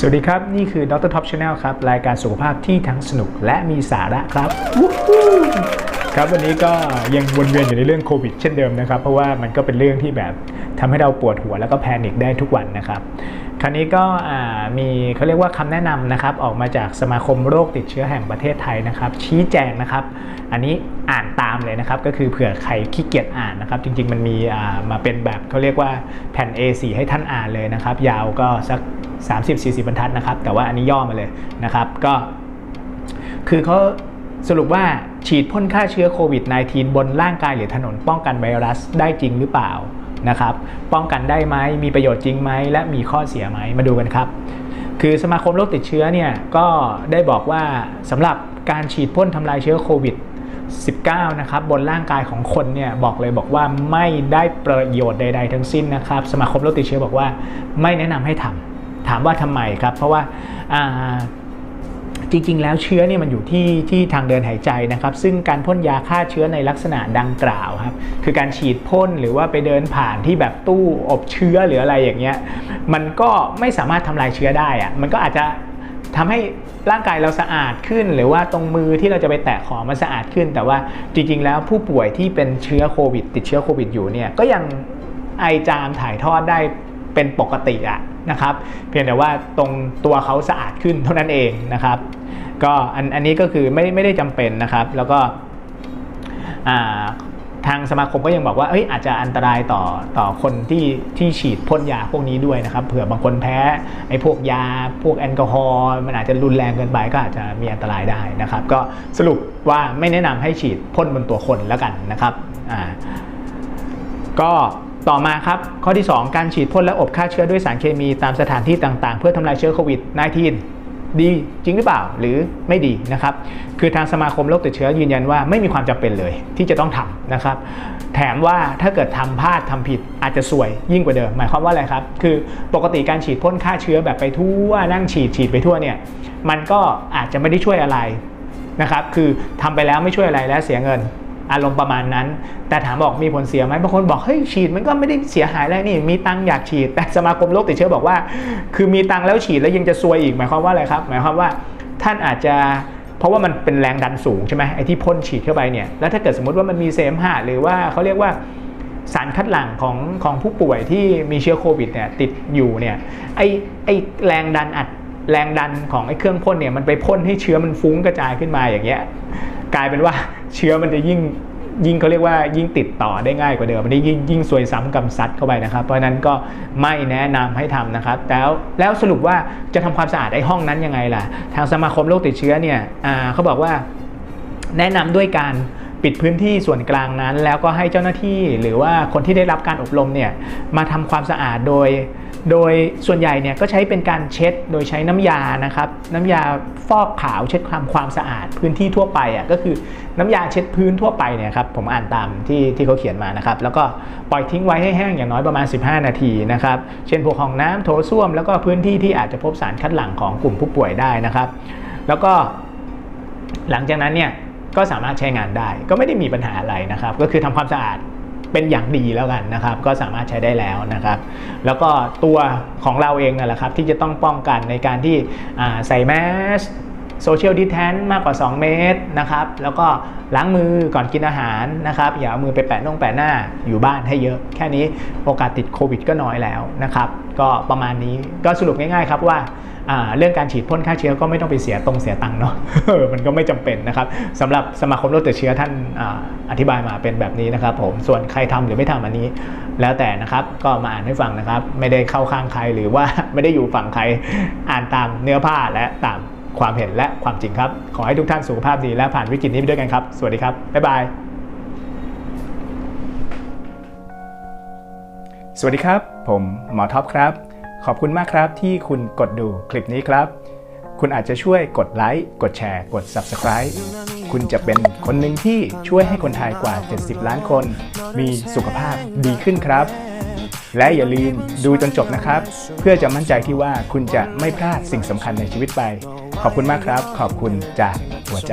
สวัสดีครับ นี่คือดรท็อปชาแนลครับ รายการสุขภาพที่ทั้งสนุกและมีสาระครับ ครับวันนี้ก็ยังวนเวียนอยู่ในเรื่องโควิดเช่นเดิมนะครับ เพราะว่ามันก็เป็นเรื่องที่แบบทำให้เราปวดหัวแล้วก็แพนิคได้ทุกวันนะครับ คราวนี้ก็มีเขาเรียกว่าคำแนะนำนะครับ ออกมาจากสมาคมโรคติดเชื้อแห่งประเทศไทยนะครับ ชี้แจงนะครับ อันนี้อ่านตามเลยนะครับ ก็คือเผื่อใครขี้เกียจอ่านนะครับ จริง ๆ มันมีมาเป็นแบบเขาเรียกว่าแผ่น A4 ให้ท่านอ่านเลยนะครับ ยาวก็สัก 30-40 บรรทัดนะครับ แต่ว่าอันนี้ย่อมาเลยนะครับ ก็ คือเขาสรุปว่า ฉีดพ่นฆ่าเชื้อโควิด -19 บนร่างกายหรือถนนป้องกันไวรัสได้จริงหรือเปล่านะครับ ป้องกันได้ไหมมีประโยชน์จริงไหมและมีข้อเสียไหมมาดูกันครับ คือสมาคมโรคติดเชื้อเนี่ยก็ได้บอกว่าสำหรับการฉีดพ่นทำลายเชื้อโควิด 19 นะครับบนร่างกายของคนเนี่ยบอกเลยบอกว่าไม่ได้ประโยชน์ใด ๆ ทั้งสิ้นนะครับ สมาคมโรคติดเชื้อบอกว่าไม่แนะนำให้ทำถามว่าทำไมครับ เพราะว่าอ่า จริง ๆ แล้วเชื้อเนี่ยมันอยู่ที่ที่ทางเดินหายใจนะครับ ซึ่งการพ่นยาฆ่าเชื้อในลักษณะดังกล่าวครับ คือการฉีดพ่นหรือว่าไปเดินผ่านที่แบบตู้อบเชื้อหรืออะไรอย่างเงี้ย มันก็ไม่สามารถทำลายเชื้อได้อะมันก็อาจจะทำให้ร่างกายเราสะอาดขึ้น หรือว่าตรงมือที่เราจะไปแตะของมันสะอาดขึ้น แต่ว่าจริง ๆ แล้วผู้ป่วยที่เป็นเชื้อโควิด ติดเชื้อโควิดอยู่เนี่ยก็ยังไอจามถ่ายทอดได้เป็นปกติอะ นะครับ เพียงแต่ว่าตรงตัวเขาสะอาดขึ้นเท่านั้นเองนะครับ ก็อันอันนี้ก็คือไม่ไม่ได้จำเป็นนะครับ แล้วก็ทางสมาคมก็ยังบอกว่าเอ้ยอาจจะอันตรายต่อต่อคนที่ที่ฉีดพ่นยาพวกนี้ด้วยนะครับ เผื่อบางคนแพ้ไอ้พวกยาพวกแอลกอฮอล์มันอาจจะรุนแรงเกินไปก็อาจจะมีอันตรายได้นะครับ ก็สรุปว่าไม่แนะนำให้ฉีดพ่นบนตัวคนแล้วกันนะครับอ่าก็ ต่อมาครับข้อที่ 2 การฉีดพ่นและอบฆ่าเชื้อด้วยสารเคมีตามสถานที่ต่างๆ เพื่อทำลายเชื้อโควิด -19 ดีจริงหรือเปล่าหรือไม่ดีนะครับ คือทางสมาคมโรคติดเชื้อยืนยันว่าไม่มีความจำเป็นเลยที่จะต้องทำนะครับ แถมว่าถ้าเกิดทำพลาดทำผิดอาจจะสวยยิ่งกว่าเดิม หมายความว่าอะไรครับ คือปกติการฉีดพ่นฆ่าเชื้อแบบไปทั่วนั่งฉีดฉีดไปทั่วเนี่ยมันก็อาจจะไม่ได้ช่วยอะไรนะครับ คือทำไปแล้วไม่ช่วยอะไรและเสียเงิน อารมณ์ประมาณนั้น แต่ถามบอกมีผลเสียไหมบางคนบอกเฮ้ยฉีดมันก็ไม่ได้เสียหายอะไรนี่มีตังอยากฉีด แต่สมาคมโรคติดเชื้อบอกว่า คือมีตังแล้วฉีดแล้วยังจะซวยอีกหมายความว่าอะไรครับ หมายความว่าท่านอาจจะเพราะว่ามันเป็นแรงดันสูงใช่ไหมไอ้ที่พ่นฉีดเข้าไปเนี่ยแล้วถ้าเกิดสมมติว่ามันมีเสมหะหรือว่าเขาเรียกว่าสารคัดหลั่งของของผู้ป่วยที่มีเชื้อโควิดเนี่ยติดอยู่เนี่ยไอไอแรงดันอัดแรงดันของไอเครื่องพ่นเนี่ยมันไปพ่นให้เชื้อมันฟุ้งกระจายขึ้นมาอย่างเงี้ย กลายเป็นว่าเชื้อมันจะยิ่งยิ่งเขาเรียกว่ายิ่งติดต่อได้ง่ายกว่าเดิมมันได้ยิ่งยิ่งซวยซ้ำกำซัดเข้าไปนะครับ เพราะฉะนั้นก็ไม่แนะนำให้ทำนะครับ แล้วแล้วสรุปว่าจะทำความสะอาดไอห้องนั้นยังไงล่ะ ทางสมาคมโรคติดเชื้อเนี่ยเขาบอกว่าแนะนำด้วยการ ปิดพื้นที่ส่วนกลางนั้น แล้วก็ให้เจ้าหน้าที่หรือว่าคนที่ได้รับการอบรมเนี่ยมาทำความสะอาดโดย โดยส่วนใหญ่เนี่ยก็ใช้เป็นการเช็ดโดยใช้น้ำยานะครับน้ำยาฟอกขาวเช็ดความความสะอาดพื้นที่ทั่วไปอะก็คือน้ำยาเช็ดพื้นทั่วไปเนี่ยครับผมอ่านตามที่ที่เขาเขียนมานะครับแล้วก็ปล่อยทิ้งไว้ให้แห้งอย่างน้อยประมาณ 15 นาทีนะครับเช่นพวกห้องน้ำโถส้วม แล้วก็พื้นที่ที่อาจจะพบสารคัดหลั่งของกลุ่มผู้ป่วยได้นะครับ แล้วก็หลังจากนั้นเนี่ย ก็สามารถใช้งานได้ ก็ไม่ได้มีปัญหาอะไรนะครับ ก็คือทำความสะอาดเป็นอย่างดีแล้วกันนะครับ ก็สามารถใช้ได้แล้วนะครับ แล้วก็ตัวของเราเองนั่นแหละครับที่จะต้องป้องกันในการที่ใส่แมส โซเชียลดิแทนมากกว่า 2 เมตรนะครับ แล้วก็ล้างมือก่อนกินอาหารนะครับ อย่าเอามือไปแปะน่องแปะหน้าอยู่บ้านให้เยอะ แค่นี้โอกาสติดโควิดก็น้อยแล้วนะครับ ก็ประมาณนี้ก็สรุปง่ายๆครับว่าเรื่องการฉีดพ่นฆ่าเชื้อก็ไม่ต้องไปเสียตรงเสียตังค์เนาะมันก็ไม่จำเป็นนะครับสำหรับสมาคมโรคติดเชื้อท่านออธิบายมาเป็นแบบนี้นะครับ ผมส่วนใครทำหรือไม่ทำอันนี้ แล้วแต่นะครับก็มาอ่านให้ฟังนะครับ ไม่ได้เข้าข้างใครหรือว่าไม่ได้อยู่ฝั่งใครอ่านตามเนื้อผ้าและตาม ความเห็นและความจริงครับ ขอให้ทุกท่านสุขภาพดีและผ่านวิกฤตนี้ไปด้วยกันครับ สวัสดีครับ บ๊ายบาย สวัสดีครับ ผมหมอท็อปครับ ขอบคุณมากครับที่คุณกดดูคลิปนี้ครับ คุณอาจจะช่วยกดไลค์ กดแชร์ กด Subscribe คุณจะเป็นคนหนึ่งที่ช่วยให้คนไทยกว่า 70 ล้านคน มีสุขภาพดีขึ้นครับและอย่าลืมดูจนจบนะครับ เพื่อจะมั่นใจที่ว่าคุณจะไม่พลาดสิ่งสำคัญในชีวิตไป ขอบคุณมากครับ ขอบคุณจากหัวใจ